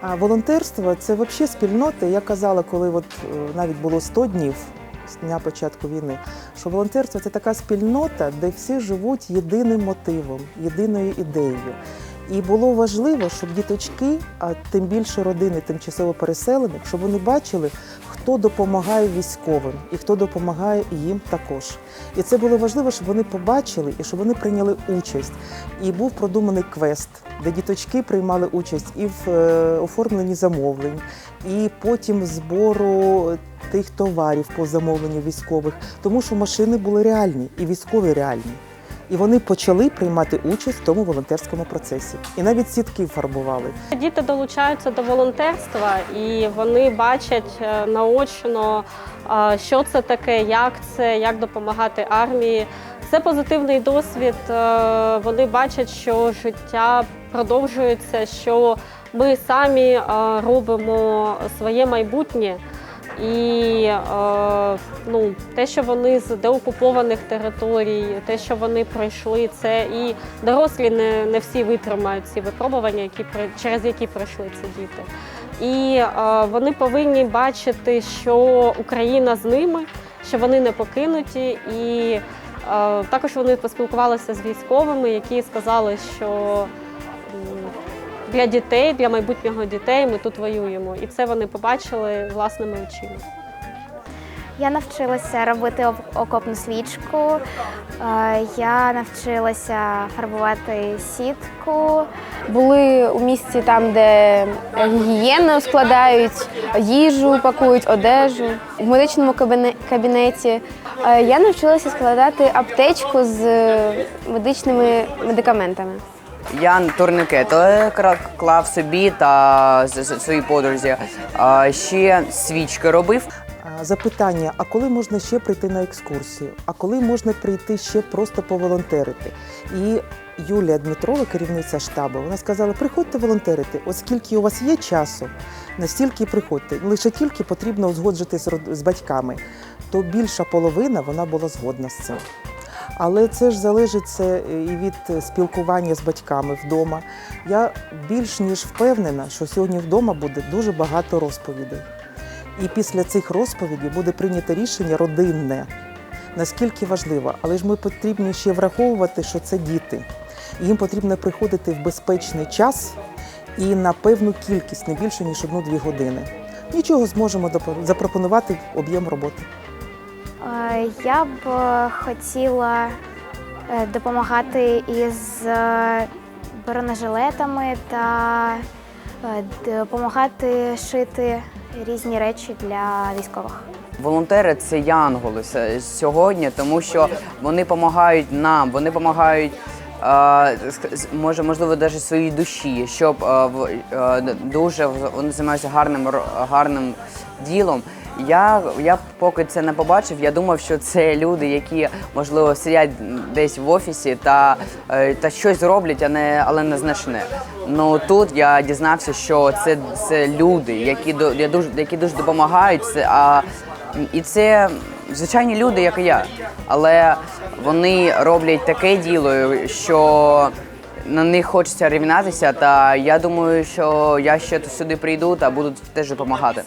А волонтерство це взагалі спільнота. Я казала, коли от е, навіть було 100 днів з дня початку війни, що волонтерство це така спільнота, де всі живуть єдиним мотивом, єдиною ідеєю. І було важливо, щоб діточки, а тим більше родини тимчасово переселених, щоб вони бачили, хто допомагає військовим і хто допомагає їм також. І це було важливо, щоб вони побачили і щоб вони прийняли участь. І був продуманий квест, де діточки приймали участь і в е, оформленні замовлень, і потім збору тих товарів по замовленню військових, тому що машини були реальні і військові реальні. І вони почали приймати участь в тому волонтерському процесі. І навіть сітки фарбували. Діти долучаються до волонтерства і вони бачать е, наочно, е, що це таке, як це, як допомагати армії. Це позитивний досвід. Е, Вони бачать, що життя продовжується, що ми самі робимо своє майбутнє. І е, ну, те, що вони з деокупованих територій, те, що вони пройшли, це і дорослі не, не всі витримають ці випробування, які через які пройшли ці діти. І е, вони повинні бачити, що Україна з ними, що вони не покинуті. І е, також вони поспілкувалися з військовими, які сказали, що для дітей, для майбутнього дітей ми тут воюємо. І це вони побачили власними очима. Я навчилася робити окопну свічку. Е, Я навчилася фарбувати сітку. Були у місті там, де гігієну складають, їжу пакують, одежу. В медичному кабінеті е, я навчилася складати аптечку з медичними медикаментами. Я турникет клав собі та своїй подрузі. Ще свічки робив. Запитання: а коли можна ще прийти на екскурсію? А коли можна прийти ще просто поволонтерити? І Юлія Дмитрова, керівниця штабу, вона сказала: приходьте волонтерити, оскільки у вас є часу, настільки приходьте. Лише тільки потрібно узгоджити з батьками. То більша половина вона була згодна з цим. Але це ж залежить це і від спілкування з батьками вдома. Я більш ніж впевнена, що сьогодні вдома буде дуже багато розповідей. І після цих розповідей буде прийнято рішення родинне. Наскільки важливо, але ж ми потрібні ще враховувати, що це діти. Їм потрібно приходити в безпечний час і на певну кількість, не більше ніж одну-дві години. Нічого зможемо запропонувати об'єм роботи. Я б е, хотіла е, допомагати із е, бронежилетами та допомагати шити різні речі для військових. Волонтери це янголи сьогодні, тому що вони допомагають нам, вони допомагають. Може, можливо, навіть своїй душі, щоб дуже вони займаються гарним гарним ділом. Я, я поки це не побачив, я думав, що це люди, які можливо сидять десь в офісі та, е, та щось роблять, а не але не значне. Ну тут я дізнався, що це, це люди, які я дуже які дуже допомагають. Це а і це звичайні люди, як і я. Але вони роблять таке діло, що на них хочеться рівнятися. Та я думаю, що я ще сюди прийду та буду теж допомагати.